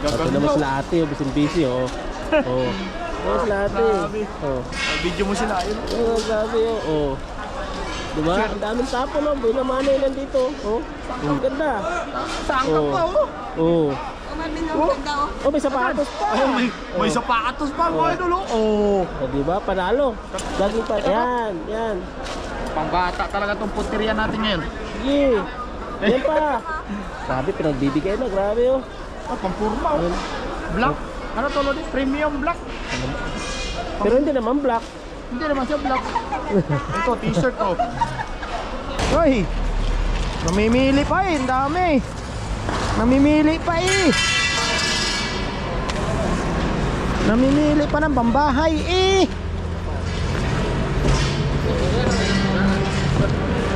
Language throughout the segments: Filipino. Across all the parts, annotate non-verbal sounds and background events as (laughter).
Ito naman sila ate, oh, busy busy, oh. (laughs) Oh. Oh, sila ate. Oh. Video mo sila yun. Oh, grabe, oh. oh. Diba? Ang daming tapo, no? Buhay na manay lang dito. Oh. Ang ganda. Saan ka Oh. pa oh? Oh. Oh. Oh, may sapatos pa. Oh, may, may sapatos pa mga idol oh. Oh. Oh, diba? Panalo. Lagi pa. Yan, yan. Pangbata talaga tong puteriya natin ngayon. Sige. Yan pa. (laughs) Grabe, pinagbibigay na. Grabe, oh. Ah, pampurma oh. Black. Ano to Lodi? Premium black. Pero hindi naman black. Hindi naman siya black. (laughs) Ito, t-shirt oh. Hoy! Namimili pa eh, ang dami. Namimili pa eh. Namimili pa ng pambahay eh.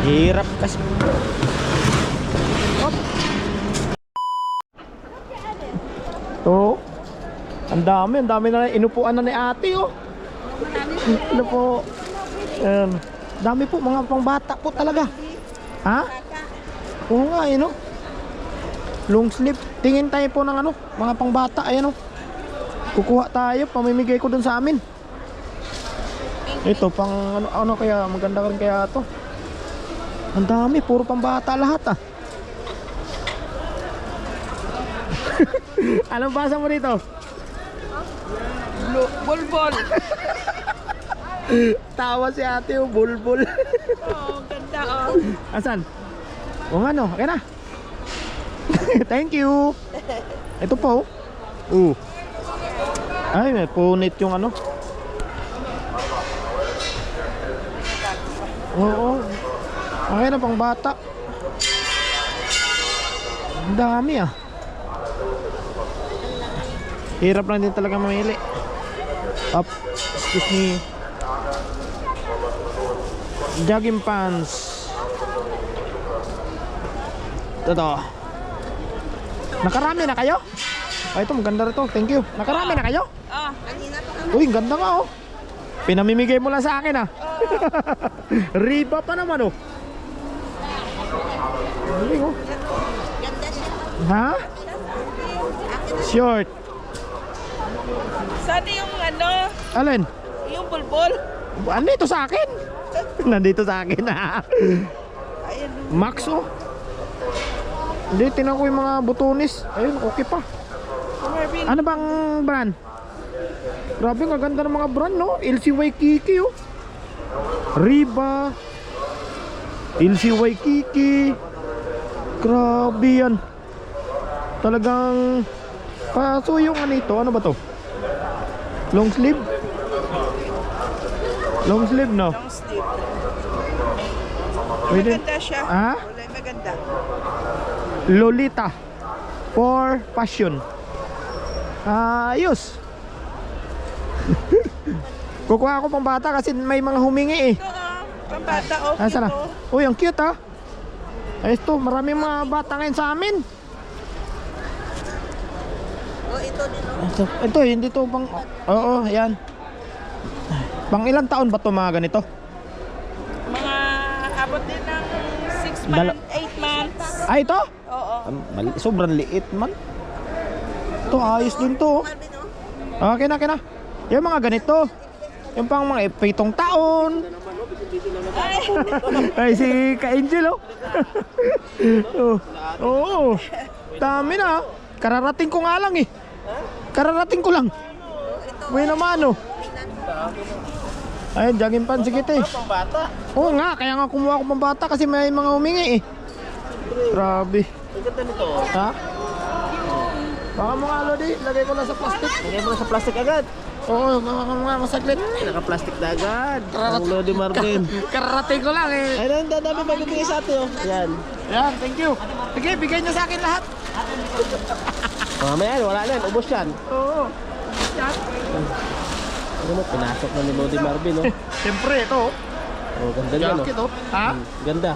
Hirap kasi. To. Ang dami, ang dami na inupuan na ni ate oh. Ano po? Ayan. Dami po, mga pangbata po talaga. Ha? Oo nga, eh, no? Long sleeve. Tingin tayo po ng ano, mga pangbata. Ayan, oh. Kukuha tayo, pamimigay ko dun sa amin. Ito, pang ano, ano kaya, maganda rin kaya to. Ang dami, puro pambata lahat ah. Anong basa mo dito? Bulbol. Tawa si ate, oh, bulbul. Oh, ganda oh. Asan? O nga no, okay na. (laughs) Thank you. Ito po. Uh. Ay, may punit yung ano. Oo. Okay na pang bata. Ang dami ah. Hirap lang din talaga mamili. Up. Excuse me. Jogging pants. Ito. Nakarami na kayo? Ay, ito maganda rito. Thank you. Nakarami na kayo? Oh, kanina pa kami. Uy, ganda nga oh. Pinamimigay mo lang sa akin ah. (laughs) Riba pa naman oh. Galing oh. Ganda siya. Ha? Short. Sana yung ano, Alin? yung bulbol. Andito sa akin. (laughs) Nandito sa akin ah. Ayan. Max oh. Hindi, tinan ko yung mga butonis. Ayun, okay pa. Marvin. Ano bang brand? Grabe, ang ganda ng mga brand, no? LCY Kiki, oh. Riba. LCY Kiki. Grabe yan. Talagang paso yung ano ito. Ano ba to? Long sleeve? Long sleeve, no? Long sleeve. Pwede. Maganda siya. Ha? Wala, maganda. Lolita for passion. Ayos. (laughs) Kukuha ako pang bata kasi may mga humingi eh. Ito oh, pambata oh. Ah, sana? cute, oh. Uy, ang cute ah. Ayos to, maraming mga bata ngayon sa amin. Oh, ito din oh. Ito, ito hindi to pang... Oo, yan. Pang ilang taon ba to mga ganito? Mga abot din ng 6 Dala- months, 8 months. Ah, ito? Oo. Ah, mali- sobrang liit man. Ito, ayos din to. oh. Oh. Okay na, okay na. Yung mga ganito. Yung pang mga pitong taon. Ay, Ay, si Ka-Angel, oh. (laughs) oh. Oo. Dami na. ah. Kararating ko nga lang, eh. Kararating ko lang. May naman, oh. Ay, jogging pants, sige, te. Pambata. Oo nga, kaya nga kumuha ko pang bata kasi may mga humingi, eh. Grabe. Ganda nito. Ha? Baka mga lodi, lagay ko lang sa plastic. Lagay mo na sa plastic agad. Oo, mga mga masaglit. Naka-plastic na agad. Ang Lodi Marvin. (laughs) Kararating ko lang, eh. Ay, ang dami magbibigay sa atin, oh. Yan. Yan, thank you. Sige, bigay niyo sa akin lahat. Mamaya, wala na yan. Ubos yan. Oo. Ano mo, pinasok na ni Lodi Marvin, oh. (laughs) Siyempre, ito. oh. Oh, ganda niya, no? Jacket, oh. Ha? Hmm, Ganda.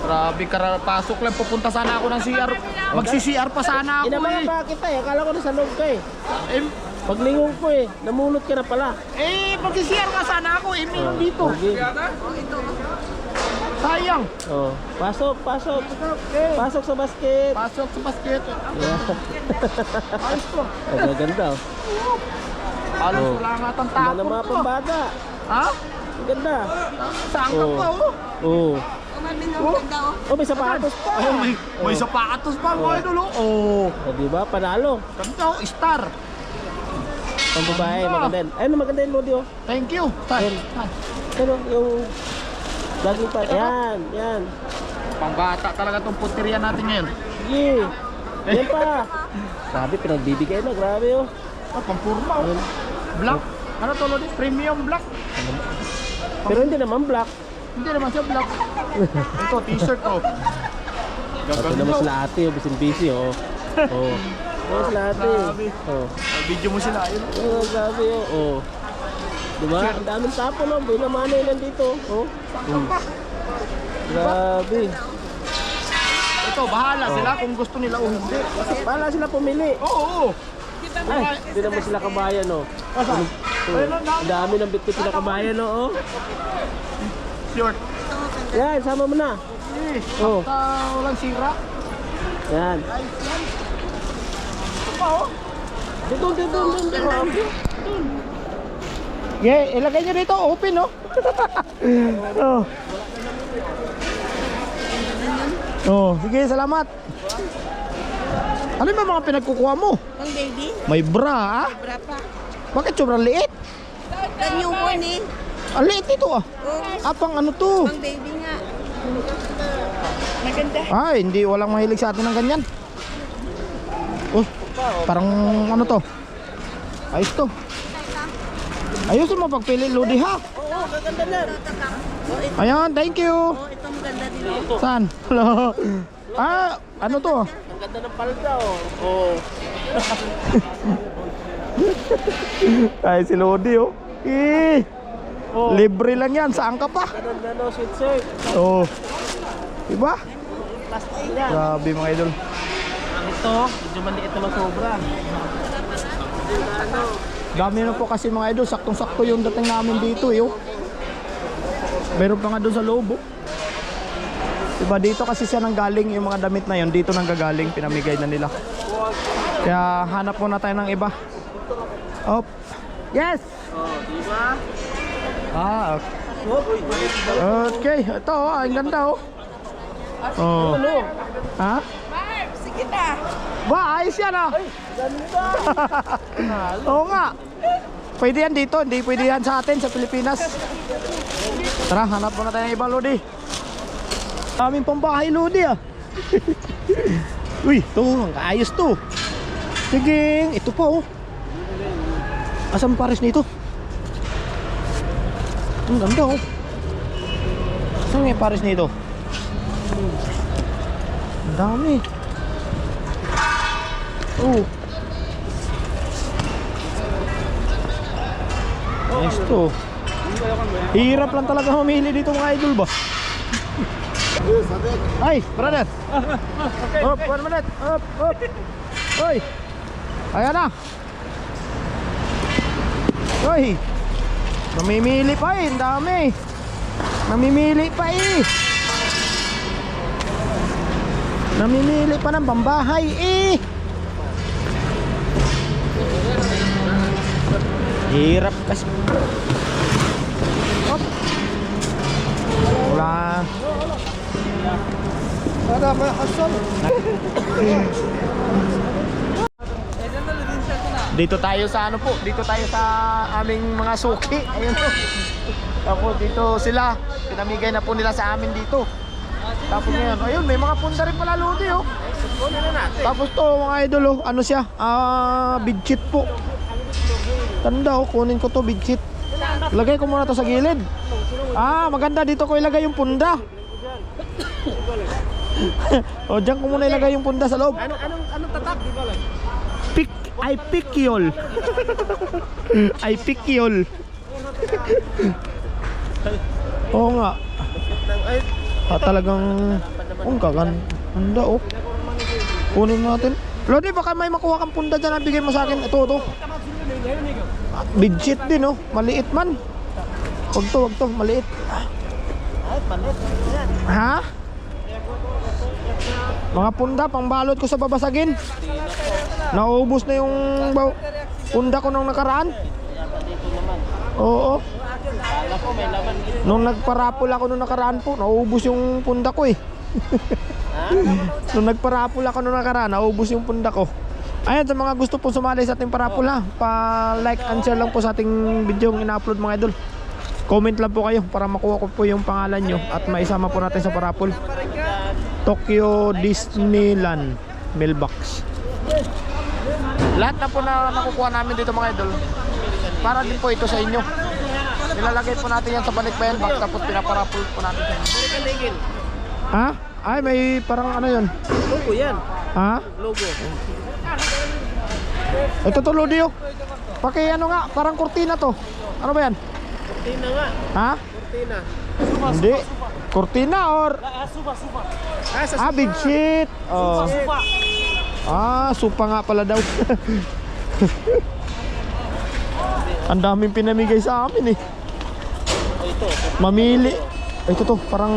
Grabe, karapasok lang. Pupunta sana ako ng CR. Magsi-CR pa sana ako Inabayan eh. pa kita eh. Akala ko nasa loob ka eh. Eh, Paglingon ko eh. Namulot ka na pala. eh magsi-CR nga sana ako. Eh, mayroon dito. Okay. Sayang. Oh, pasok, pasok. Okay. Pasok sa basket. Pasok sa basket. Yeah. Ayos to. (laughs) Ang gaganda. oh. Halos Oh. wala nga tang Ang tapon ganda mga to. pambata. Ha? Ang ganda. Saan ka Oh. pa oh? Oh. Umamin ang ganda oh. Oh, may sapatos pa. Ay, may, may Oh. sapatos pa mga idol oh. Oh. Oh, di ba? Panalo. Ganda oh, star. Pang babae, Ganda. maganda. yun. Ayun, maganda yun, Lodi, oh. Thank you. Ayun. Pero yung laging pa. Yan, yan. Pambata talaga tong puteriya natin ngayon. Sige. Yan pa. Grabe, pinagbibigay na. Grabe, oh. Ah, pampurma oh. Ayun. Black. Ano to Lodi? Premium black. Pero hindi naman black. Hindi naman siya black. (laughs) Ito, t-shirt oh. Ito naman sila ate, oh. Busy busy, oh. (laughs) Oh. Oh, sila ate. Oh. Video mo sila. Ayun. Oh, grabe, oh. oh. Diba? Ang daming tapo, no? Binamanay lang dito. Oh. Hmm. Grabe. Ito, bahala Oh. sila kung gusto nila o hindi. Paala sila pumili. Oo, oo. Ay, hindi naman sila kabayan, no? Asa? Oh. Ayun, ang dami ng bitbit sila kabayan, no? Oh. Short. Yan, sama mo na. Eh, Oh. basta walang sira. Yan. Ito pa oh. Dito, dito, dito, dito. Yeah, ilagay nyo dito, open no? (laughs) oh. Oh, sige, salamat. Ano yung mga pinagkukuha mo? Pang baby, May bra, ha? bra pa. Bakit sobrang liit? Pang newborn eh. Ang liit ito, ah. Oh, Ah, pang ano to? pang baby nga. Maganda. Ay, hindi, walang mahilig sa atin ng ganyan. Oh, parang ano to? Ayos to. Ayos mo pagpili, Lodi, ha? Oo, gaganda na. Ito, Ayan, thank you. oh, ito maganda din oh. Saan? Hello. Ah, ano to? Ang ganda ng palda, oh. Oh. Ay, si Lodi, oh. Eh, Oh. libre lang yan. Saan ka pa? Ganun na, no, sweet shirt. Oh. Diba? Grabe mga idol. Ang ito, medyo maliit naman sobra. Ano? Dami na po kasi mga idol. Saktong-sakto yung dating namin dito, eh. oh. Meron pa nga doon sa loob, oh. Diba dito kasi siya nang galing yung mga damit na yun. Dito nang gagaling, pinamigay na nila. Kaya hanap muna tayo ng iba. Op. Yes! Oh, di ba? Ah, okay. Okay, ito oh, ang ganda oh. Oh. Ha? Na. Ba, ayos yan ah. Ganda! (laughs) Oo nga. Pwede yan dito, hindi pwede yan sa atin sa Pilipinas. Tara, hanap muna tayo ng ibang Lodi. Daming pambahay Lodi ah. (laughs) Uy, to, ang to. Sige, ito pa oh. Asan pares nito? Ang ganda oh. Nga yung pares nito? Ang dami. Oh. Nice to. Hirap lang talaga mamili dito mga idol ba? Ay, brother. Up, one minute. Up, up. Hoy. Ayan na. Hoy. Namimili pa eh, dami. Namimili pa eh. Namimili pa ng pambahay eh. Hirap kasi. Op. Wala. Para makasal. Dito tayo sa ano po, dito tayo sa aming mga suki. Ayun po. Tapos dito sila, pinamigay na po nila sa amin dito. Tapos ngayon, ayun, may mga punda rin pala Lodi oh. Tapos to mga idol oh, ano siya? Ah, bidchit po. Tanda oh, kunin ko to bidchit. Lagay ko muna to sa gilid. Ah, maganda dito ko ilagay yung punda. (laughs) o diyan ko muna ilagay yung punda sa loob. Ano, anong, anong tatak? Ba lang? Pick, ay pikyol. (laughs) ay pikyol. (laughs) Oo nga. Ah, talagang ang gaganda oh. Kunin natin. Lodi, baka may makuha kang punda dyan na bigay mo sa akin. Ito, ito. Shit din oh. Maliit man. Wag to, wag to. Maliit. Ha? Mga punda, pangbalot ko sa babasagin. Naubos na yung baw- punda ko nung nakaraan. Oo. Nung nagparapol ako nung nakaraan po, naubos yung punda ko eh. (laughs) nung nagparapol ako nung nakaraan, naubos yung punda ko. Ayan, sa mga gusto pong sumali sa ating parapol ha, pa-like and share lang po sa ating video yung ina-upload mga idol. Comment lang po kayo para makuha ko po yung pangalan nyo at maisama po natin sa parapol. Tokyo Disneyland Mailbox. Lahat na po na nakukuha namin dito mga idol. Para din po ito sa inyo. Nilalagay po natin yan sa balikbayan box tapos pinaparapol po natin Ha? Ay, may parang ano yun? Logo yan. Ha? Logo. Ito to Lodi oh. Paki ano nga, parang kurtina to. Ano ba yan? Cortina nga. Ha? Cortina. Hindi. Kurtina or Ah, sa ah, bed sheet. Oh. Ah, supa nga pala daw. (laughs) Ang daming pinamigay sa amin eh. Ito. Mamili. Ito to, parang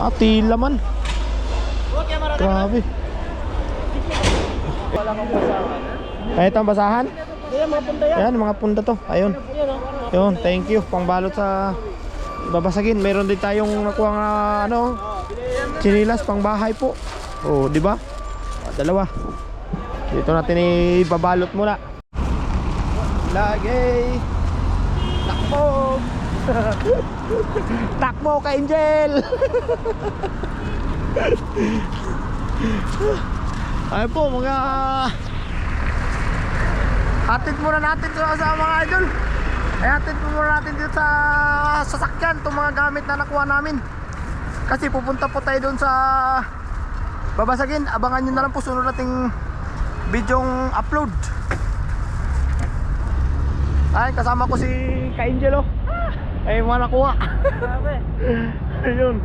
ah, tila man. Grabe. Wala kang pasahan. Ay, ito basahan. Kaya mga punta yan. Ayan, mga punda to. Ayun. Yan. Yun, thank you. Pangbalot sa babasagin. Meron din tayong nakuha nga ano, chinilas pang bahay po. Oh, di ba? Dalawa. Dito natin ibabalot muna. Lagay. Takbo. (laughs) Takbo ka, Angel. (laughs) Ay po, mga Hatid muna natin sa mga idol. Ay hatid muna natin dito sa sasakyan itong mga gamit na nakuha namin. Kasi pupunta po tayo doon sa babasagin. Abangan nyo na lang po sunod nating bidyong upload. Ay, kasama ko si Ka-Angel oh. Ay, mga nakuha. (laughs) Ayun.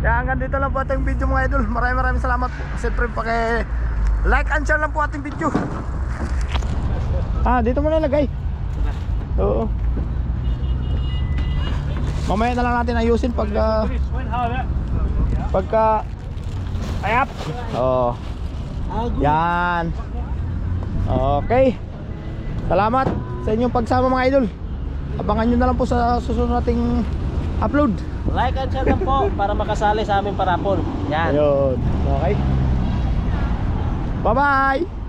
Kaya hanggang dito lang po ating video mga idol. Maraming maraming salamat po. Siyempre, paki like and share lang po ating video. Ah, dito mo nalagay. Oo. Mamaya na lang natin ayusin pag ah, pagka ayap. Oh. Yan. Okay. Salamat sa inyong pagsama mga idol. Abangan nyo na lang po sa susunod nating upload. Like and share lang po para makasali sa aming parapol. Yan. Ayun. Okay. 拜拜。